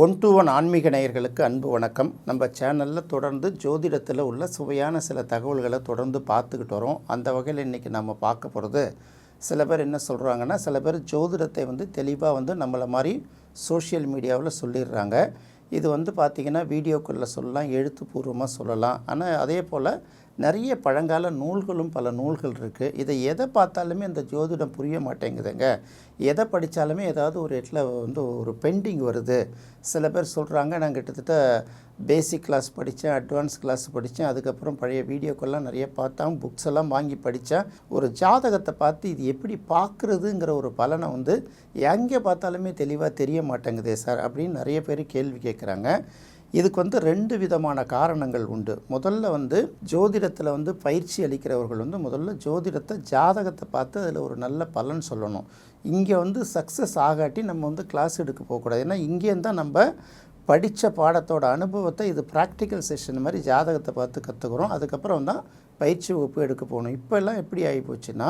One to one ஆன்மீக நேயர்களுக்கு அன்பு வணக்கம். நம்ம சேனலில் தொடர்ந்து ஜோதிடத்தில் உள்ள சுவையான சில தகவல்களை தொடர்ந்து பார்த்துக்கிட்டு வரோம். அந்த வகையில் இன்றைக்கி நம்ம பார்க்க போகிறது சில பேர் என்ன சொல்கிறாங்கன்னா சில பேர் ஜோதிடத்தை வந்து தெளிவாக வந்து நம்மளை மாதிரி சோஷியல் மீடியாவில் சொல்லிடுறாங்க. இது வந்து பார்த்திங்கன்னா வீடியோக்களில் சொல்லலாம் எழுத்துப்பூர்வமாக சொல்லலாம். ஆனால் அதே போல் நிறைய பழங்கால நூல்களும் பல நூல்கள் இருக்குது இதை எதை பார்த்தாலுமே இந்த ஜோதிடம் புரிய மாட்டேங்குதுங்க. எதை படித்தாலுமே ஏதாவது ஒரு இடத்துல வந்து ஒரு பெண்டிங் வருது. சில பேர் சொல்கிறாங்க நான் கிட்டத்தட்ட பேசிக் கிளாஸ் படித்தேன் அட்வான்ஸ் கிளாஸ் படித்தேன் அதுக்கப்புறம் பழைய வீடியோக்கெல்லாம் நிறைய பார்த்தேன். புக்ஸ் எல்லாம் வாங்கி படித்தேன் ஒரு ஜாதகத்தை பார்த்து இது எப்படி பார்க்குறதுங்கிற ஒரு பலனை வந்து எங்கே பார்த்தாலுமே தெளிவாக தெரிய மாட்டேங்குதே சார் அப்படின்னு நிறைய பேர் கேள்வி கேட்குறாங்க. இதுக்கு வந்து ரெண்டு விதமான காரணங்கள் உண்டு. முதல்ல வந்து ஜோதிடத்தில் வந்து பயிற்சி அளிக்கிறவர்கள் வந்து முதல்ல ஜோதிடத்தை ஜாதகத்தை பார்த்து அதில் ஒரு நல்ல பலன் சொல்லணும். இங்கே வந்து சக்ஸஸ் ஆகாட்டி நம்ம வந்து கிளாஸ் எடுக்க போகக்கூடாது. ஏன்னா இங்கேருந்து தான் நம்ம படித்த பாடத்தோட அனுபவத்தை இது ப்ராக்டிக்கல் செஷன் மாதிரி ஜாதகத்தை பார்த்து கற்றுக்குறோம் அதுக்கப்புறம் தான் பயிற்சி வகுப்பு எடுக்க போகணும். இப்போல்லாம் எப்படி ஆகி போச்சுன்னா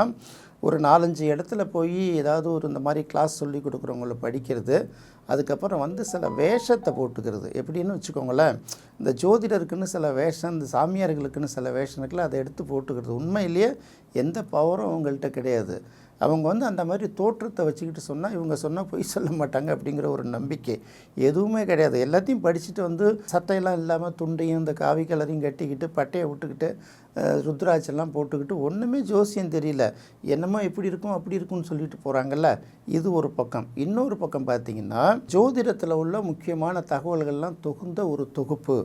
ஒரு நாலஞ்சு இடத்துல போய் ஏதாவது ஒரு இந்த மாதிரி கிளாஸ் சொல்லி கொடுக்குறவங்கள படிக்கிறது. அதுக்கப்புறம் வந்து சில வேஷத்தை போட்டுக்கிறது. எப்படின்னு வச்சுக்கோங்களேன் இந்த ஜோதிடருக்குன்னு சில வேஷம் இந்த சாமியார்களுக்குன்னு சில வேஷம் இருக்குல்ல அதை எடுத்து போட்டுக்கிறது. உண்மையிலேயே எந்த பவரும் அவங்கள்ட்ட கிடையாது. அவங்க வந்து அந்த மாதிரி தோற்றத்தை வச்சுக்கிட்டு சொன்னால் இவங்க சொன்னால் பொய் சொல்ல மாட்டாங்க அப்படிங்கிற ஒரு நம்பிக்கை எதுவுமே கிடையாது. எல்லாத்தையும் படிச்சுட்டு வந்து சட்டையெல்லாம் இல்லாமல் துண்டையும் இந்த காவி கலரையும் கட்டிக்கிட்டு பட்டையை விட்டுக்கிட்டு ருத்ராட்செல்லாம் போட்டுக்கிட்டு ஒன்றுமே ஜோசியம் தெரியல. என்னமோ இப்படி இருக்கும் அப்படி இருக்கும்னு சொல்லிட்டு போகிறாங்கல்ல இது ஒரு பக்கம். இன்னொரு பக்கம் பார்த்தீங்கன்னா ஜோதிடத்தில் உள்ள முக்கியமான தகவல்கள்லாம் தொகுந்த ஒரு தொகுப்பு.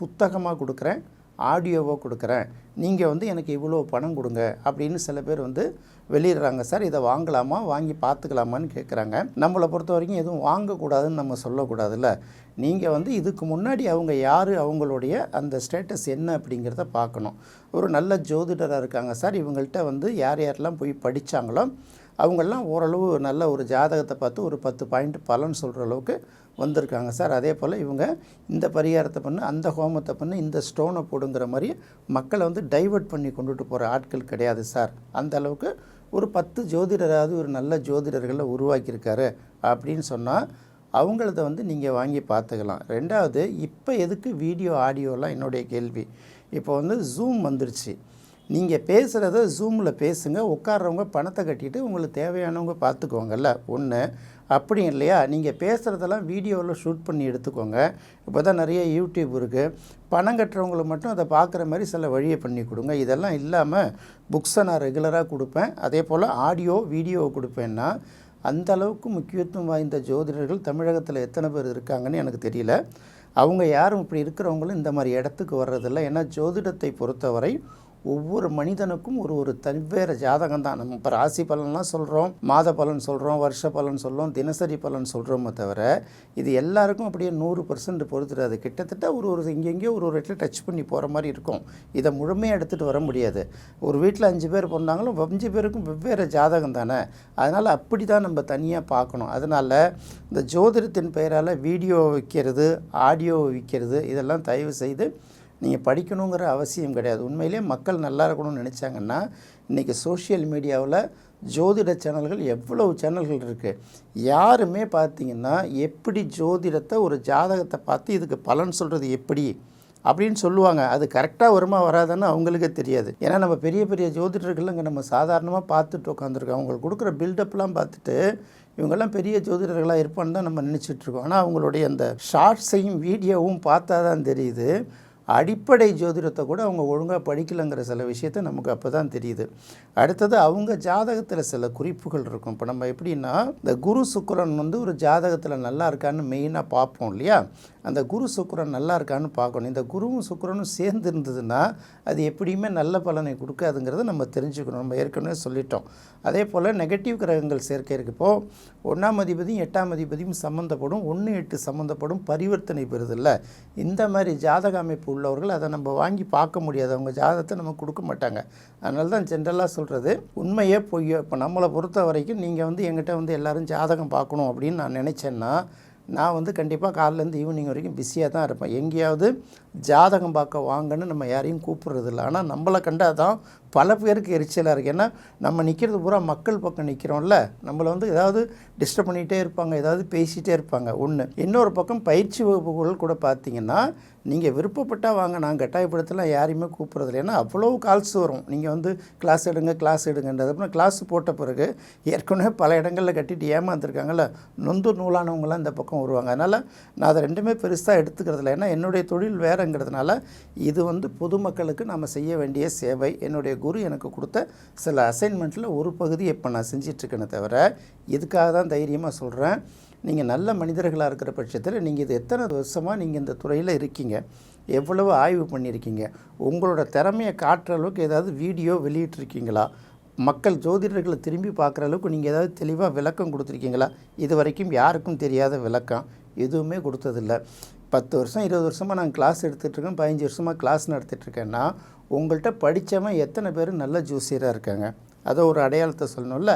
புத்தகமாக கொடுக்குறேன். ஆடியோவாக கொடுக்குறேன். நீங்கள் வந்து எனக்கு இவ்வளோ பணம் கொடுங்க. அப்படின்னு சில பேர் வந்து வெளியிடுறாங்க. சார் இதை வாங்கலாமா? வாங்கி பார்த்துக்கலாமான்னு கேட்குறாங்க நம்மளை பொறுத்த வரைக்கும் எதுவும் வாங்கக்கூடாதுன்னு நம்ம சொல்லக்கூடாதுல்ல. நீங்கள் வந்து இதுக்கு முன்னாடி அவங்க யார்? அவங்களுடைய அந்த ஸ்டேட்டஸ் என்ன? அப்படிங்கிறத பார்க்கணும். ஒரு நல்ல ஜோதிடராக இருக்காங்க. சார் இவங்கள்ட்ட வந்து யார் யாரெல்லாம் போய் படித்தாங்களோ அவங்கெல்லாம் ஓரளவு நல்ல ஒரு ஜாதகத்தை பார்த்து ஒரு பத்து பாயிண்ட் பலன் சொல்கிற அளவுக்கு வந்திருக்காங்க சார். அதே போல் இவங்க இந்த பரிகாரத்தை பண்ணு அந்த ஹோமத்தை பண்ணு இந்த ஸ்டோனை போடுங்கிற மாதிரி மக்களை வந்து டைவர்ட் பண்ணி கொண்டுட்டு போகிற ஆட்கள் கிடையாது சார். அந்த அளவுக்கு ஒரு பத்து ஜோதிடராவது ஒரு நல்ல ஜோதிடர்களை உருவாக்கியிருக்காரு அப்படின்னு சொன்னால் அவங்களத வந்து நீங்கள் வாங்கி பார்த்துக்கலாம். ரெண்டாவது இப்போ எதுக்கு வீடியோ ஆடியோலாம் என்னுடைய கேள்வி. இப்போ வந்து ஜூம் வந்துருச்சு. நீங்கள் பேசுகிறத ஜூமில் பேசுங்க. உட்கார்றவங்க பணத்தை கட்டிட்டு உங்களுக்கு தேவையானவங்க பார்த்துக்கோங்கல்ல. ஒன்று அப்படி இல்லையா? நீங்கள் பேசுகிறதெல்லாம் வீடியோவில் ஷூட் பண்ணி எடுத்துக்கோங்க. இப்போ தான் நிறைய யூடியூப் இருக்குது பணம் கட்டுறவங்களுக்கு மட்டும் அதை பார்க்குற மாதிரி சில வழியை பண்ணி கொடுங்க. இதெல்லாம் இல்லாமல் புக்ஸை நான் ரெகுலராக கொடுப்பேன். அதே போல் ஆடியோ வீடியோவை கொடுப்பேன்னா அந்த அளவுக்கு முக்கியத்துவம் வாய்ந்த ஜோதிடர்கள் தமிழகத்தில் எத்தனை பேர் இருக்காங்கன்னு எனக்கு தெரியல. அவங்க யாரும் இப்படி இருக்கிறவங்களும் இந்த மாதிரி இடத்துக்கு வர்றதில்ல. ஏன்னா ஜோதிடத்தை பொறுத்தவரை ஒவ்வொரு மனிதனுக்கும் ஒரு ஒரு வெவ்வேறு ஜாதகம் தான் நம்ம இப்போ ராசி பலன்லாம் சொல்கிறோம் மாத பலன் சொல்கிறோம் வருஷ பலன் சொல்கிறோம் தினசரி பலன் சொல்கிறோமே தவிர இது எல்லாருக்கும் அப்படியே நூறு பர்சன்ட் பொறுத்துடாது. கிட்டத்தட்ட ஒரு ஒரு இங்கெங்கேயோ ஒரு ஒரு இடத்துல டச் பண்ணி போகிற மாதிரி இருக்கும். இதை முழுமையாக எடுத்துகிட்டு வர முடியாது. ஒரு வீட்டில் அஞ்சு பேர் பிறந்தாங்களும் அஞ்சு பேருக்கும் வெவ்வேறு ஜாதகம் தானே. அதனால் அப்படி தான் நம்ம தனியாக பார்க்கணும். அதனால் இந்த ஜோதிடத்தின் பெயரால் வீடியோ விற்கிறது ஆடியோ விற்கிறது இதெல்லாம் தயவு செய்து நீங்கள் படிக்கணுங்கிற அவசியம் கிடையாது. உண்மையிலே மக்கள் நல்லா இருக்கணும்னு நினச்சாங்கன்னா இன்றைக்கி சோஷியல் மீடியாவில் ஜோதிட சேனல்கள் எவ்வளவு சேனல்கள் இருக்குது யாருமே பார்த்தீங்கன்னா எப்படி ஜோதிடத்தை ஒரு ஜாதகத்தை பார்த்து இதுக்கு பலன் சொல்கிறது எப்படி அப்படின்னு சொல்லுவாங்க. அது கரெக்டாக வருமா வராதுன்னு அவங்களுக்கே தெரியாது. ஏன்னா நம்ம பெரிய பெரிய ஜோதிடர்கள் இங்கே நம்ம சாதாரணமாக பார்த்துட்டு உட்காந்துருக்கோம் அவங்களுக்கு கொடுக்குற பில்டப்லாம் பார்த்துட்டு இவங்கெல்லாம் பெரிய ஜோதிடர்களாக இருப்பான்னு தான் நம்ம நினச்சிட்ருக்கோம் ஆனால் அவங்களுடைய அந்த ஷார்ட்ஸையும் வீடியோவும் பார்த்தா தான் தெரியுது. அடிப்படை ஜோதிடத்தை கூட அவங்க ஒழுங்காக படிக்கலைங்கிற சில விஷயத்த நமக்கு அப்போ தான் தெரியுது. அடுத்தது அவங்க ஜாதகத்தில் சில குறிப்புகள் இருக்கும். இப்போ நம்ம எப்படின்னா இந்த குரு சுக்கரன் வந்து ஒரு ஜாதகத்தில் நல்லா இருக்கான்னு மெயினாக பார்ப்போம் இல்லையா? அந்த குரு சுக்கரன் நல்லா இருக்கான்னு பார்க்கணும். இந்த குருவும் சுக்கரனும் சேர்ந்து இருந்ததுன்னா அது எப்படியுமே நல்ல பலனை கொடுக்காதுங்கிறத நம்ம தெரிஞ்சுக்கணும். நம்ம ஏற்கனவே சொல்லிட்டோம். அதே போல் நெகட்டிவ் கிரகங்கள் சேர்க்கை இருக்கப்போ ஒன்றாம் அதிபதியும் எட்டாம் அதிபதியும் சம்மந்தப்படும் ஒன்று எட்டு சம்மந்தப்படும் பரிவர்த்தனை பெறுதில்ல இந்த மாதிரி ஜாதக அமைப்பு உள்ளவர்கள் அதை நம்ம வாங்கி பார்க்க முடியாது. அவங்க ஜாதகத்தை நம்ம கொடுக்க மாட்டாங்க. அதனால தான் ஜென்ரலாக சொல்கிறது உண்மையே பொய்யோ இப்போ நம்மளை பொறுத்த வரைக்கும் நீங்கள் வந்து எங்கிட்ட வந்து எல்லோரும் ஜாதகம் பார்க்கணும் அப்படின்னு நான் நினச்சேன்னா நான் வந்து கண்டிப்பாக காலையிலேருந்து ஈவினிங் வரைக்கும் பிஸியாக தான் இருப்பேன். எங்கேயாவது ஜாதகம் பார்க்க வாங்கன்னு நம்ம யாரையும் கூப்பிட்றதில்ல. ஆனால் நம்மளை கண்டால் தான் பல பேருக்கு எரிச்சலாக இருக்குது ஏன்னா நம்ம நிற்கிறது பூரா மக்கள் பக்கம் நிற்கிறோம்ல நம்மளை வந்து ஏதாவது டிஸ்டர்ப் பண்ணிகிட்டே இருப்பாங்க. ஏதாவது பேசிகிட்டே இருப்பாங்க. ஒன்று இன்னொரு பக்கம் பயிற்சி வகுப்புகள் கூட பார்த்தீங்கன்னா நீங்கள் விருப்பப்பட்டால் வாங்க. நான் கட்டாயப்படுத்தலாம். யாரையுமே கூப்பிட்றதில்ல. ஏன்னா அவ்வளோ கால்ஸ் வரும். நீங்கள் வந்து கிளாஸ் எடுங்க கிளாஸ் எடுங்கன்றது. அப்புறம் கிளாஸ் போட்ட பிறகு ஏற்கனவே பல இடங்களில் கட்டிட்டு ஏமாந்துருக்காங்கல்ல. நொந்து நூலானவங்களாம் இந்த பக்கம் வருவாங்க. அதனால் நான் அதை ரெண்டுமே பெருசாக எடுத்துக்கிறதில்ல. ஏன்னா என்னுடைய தொழில் வேறு. வேறுங்கிறதுனால இது வந்து பொதுமக்களுக்கு நம்ம செய்ய வேண்டிய சேவை. என்னுடைய குரு எனக்கு கொடுத்த சில அசைன்மெண்ட்டில் ஒரு பகுதி இப்போ நான் செஞ்சிட்ருக்கேனே தவிர இதுக்காக தான் தைரியமாக சொல்கிறேன் நீங்கள் நல்ல மனிதர்களாக இருக்கிற பட்சத்தில் நீங்கள் இது எத்தனை வருஷமாக நீங்கள் இந்த துறையில் இருக்கீங்க? எவ்வளவு ஆய்வு பண்ணியிருக்கீங்க? உங்களோட திறமையை காட்டுற அளவுக்கு ஏதாவது வீடியோ வெளியிட்டிருக்கீங்களா? மக்கள் ஜோதிடர்களை திரும்பி பார்க்குற அளவுக்கு நீங்கள் ஏதாவது தெளிவாக விளக்கம் கொடுத்துருக்கீங்களா? இது வரைக்கும் யாருக்கும் தெரியாத விளக்கம் எதுவுமே கொடுத்ததில்ல. பத்து வருஷம் இருபது வருஷமாக நான் கிளாஸ் எடுத்துகிட்ருக்கேன் பதினஞ்சு வருஷமாக கிளாஸ் நடத்திட்டுருக்கேன்னா உங்கள்கிட்ட படித்தவன் எத்தனை பேர் நல்ல ஜூசியராக இருக்காங்க? அதை ஒரு அடையாளத்தை சொல்லணும்ல?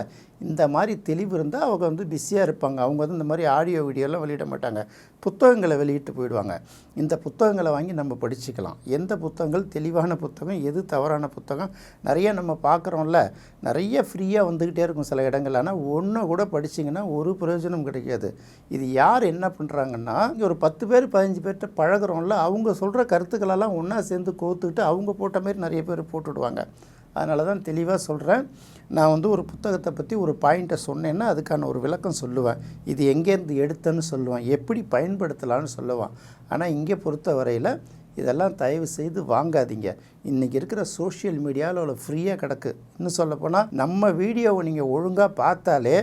இந்த மாதிரி தெளிவு இருந்தால் அவங்க வந்து பிஸியாக இருப்பாங்க. அவங்க வந்து இந்த மாதிரி ஆடியோ வீடியோலாம் வெளியிட மாட்டாங்க. புத்தகங்களை வெளியிட்டு போயிடுவாங்க. இந்த புத்தகங்களை வாங்கி நம்ம படிச்சுக்கலாம். எந்த புத்தகங்கள்? தெளிவான புத்தகம் எது தவறான புத்தகம்? நிறைய நம்ம பார்க்குறோம்ல. நிறைய ஃப்ரீயாக வந்துக்கிட்டே இருக்கும் சில இடங்கள். ஆனால் ஒன்று கூட படிச்சிங்கன்னா ஒரு பிரயோஜனம் கிடைக்காது. இது யார் என்ன பண்ணுறாங்கன்னா இங்கே ஒரு பத்து பேர் பதினஞ்சு பேர்கிட்ட பழகுறோம்ல. அவங்க சொல்கிற கருத்துக்களெல்லாம் ஒன்றா சேர்ந்து கோத்துக்கிட்டு அவங்க போட்ட மாதிரி நிறைய பேர் போட்டுடுவாங்க. அதனால தான் தெளிவாக சொல்கிறேன் நான் வந்து ஒரு புத்தகத்தை பற்றி ஒரு பாயிண்ட்டை சொன்னேன்னா அதுக்கான ஒரு விளக்கம் சொல்லுவேன். இது எங்கேருந்து எடுத்தேன்னு சொல்லுவேன். எப்படி பயன்படுத்தலான்னு சொல்லுவான். ஆனால் இங்கே பொறுத்த வரையில் இதெல்லாம் தயவு செய்து வாங்காதீங்க. இன்றைக்கி இருக்கிற சோஷியல் மீடியாவில் அவ்வளோ ஃப்ரீயாக கிடக்கு. இன்னும் சொல்லப்போனால் நம்ம வீடியோவை நீங்கள் ஒழுங்காக பார்த்தாலே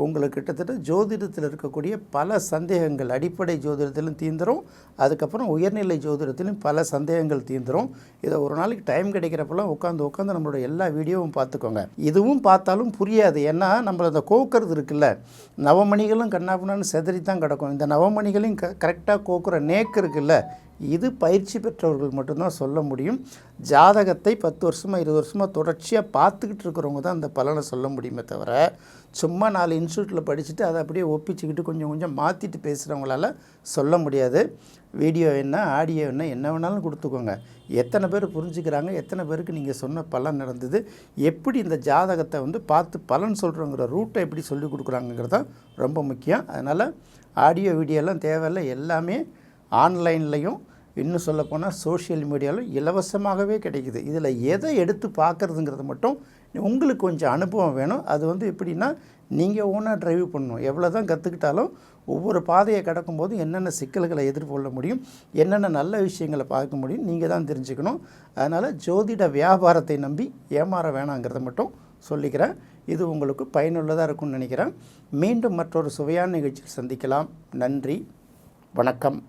உங்களுக்கு கிட்டத்தட்ட ஜோதிடத்தில் இருக்கக்கூடிய பல சந்தேகங்கள் அடிப்படை ஜோதிடத்திலும் தீந்துரும். அதுக்கப்புறம் உயர்நிலை ஜோதிடத்திலும் பல சந்தேகங்கள் தீந்துரும். இதை ஒரு நாளைக்கு டைம் கிடைக்கிறப்பெல்லாம் உட்காந்து உட்காந்து நம்மளோட எல்லா வீடியோவும் பார்த்துக்கோங்க. இதுவும் பார்த்தாலும் புரியாது. ஏன்னா நம்மள அந்த கோக்கிறது இருக்குல்ல. நவமணிகளும் கண்ணாப்புனான்னு செதறி தான் கிடக்கும். இந்த நவமணிகளையும் க கரெக்டாக கோக்குற நேக்கு இருக்குல்ல. இது பயிற்சி பெற்றவர்கள் மட்டும்தான் சொல்ல முடியும். ஜாதகத்தை பத்து வருஷமாக இருபது வருஷமாக தொடர்ச்சியாக பார்த்துக்கிட்டு இருக்கிறவங்க தான் அந்த பலனை சொல்ல முடியுமே தவிர சும்மா நாலு இன்ஸ்டியூட்டில் படிச்சுட்டு அதை அப்படியே ஒப்பிச்சுக்கிட்டு கொஞ்சம் கொஞ்சம் மாற்றிட்டு பேசுகிறவங்களால சொல்ல முடியாது. வீடியோ என்ன ஆடியோ என்ன என்ன வேணாலும் கொடுத்துக்கோங்க. எத்தனை பேர் புரிஞ்சுக்கிறாங்க எத்தனை பேருக்கு நீங்கள் சொன்ன பலன் நடந்தது எப்படி இந்த ஜாதகத்தை வந்து பார்த்து பலன் சொல்கிறோங்கிற ரூட்டை எப்படி சொல்லி கொடுக்குறாங்கிறது தான் ரொம்ப முக்கியம். அதனால் ஆடியோ வீடியோலாம் தேவையில்லை எல்லாமே ஆன்லைன்லேயும் இன்னும் சொல்லப்போனால் சோஷியல் மீடியாவில் இலவசமாகவே கிடைக்குது. இதில் எதை எடுத்து பார்க்குறதுங்கிறது மட்டும் உங்களுக்கு கொஞ்சம் அனுபவம் வேணும். அது வந்து எப்படின்னா நீங்கள் ஓனாக ட்ரைவ் பண்ணணும். எவ்வளோ தான் கற்றுக்கிட்டாலும் ஒவ்வொரு பாதையை கடக்கும்போது என்னென்ன சிக்கல்களை எதிர்கொள்ள முடியும் என்னென்ன நல்ல விஷயங்களை பார்க்க முடியும் நீங்கள் தான் தெரிஞ்சுக்கணும். அதனால் ஜோதிட வியாபாரத்தை நம்பி ஏமாற வேணாங்கிறத மட்டும் சொல்லிக்கிறேன். இது உங்களுக்கு பயனுள்ளதாக இருக்கும்னு நினைக்கிறேன். மீண்டும் மற்றொரு சுவையான நிகழ்ச்சியில் சந்திக்கலாம். நன்றி. வணக்கம்.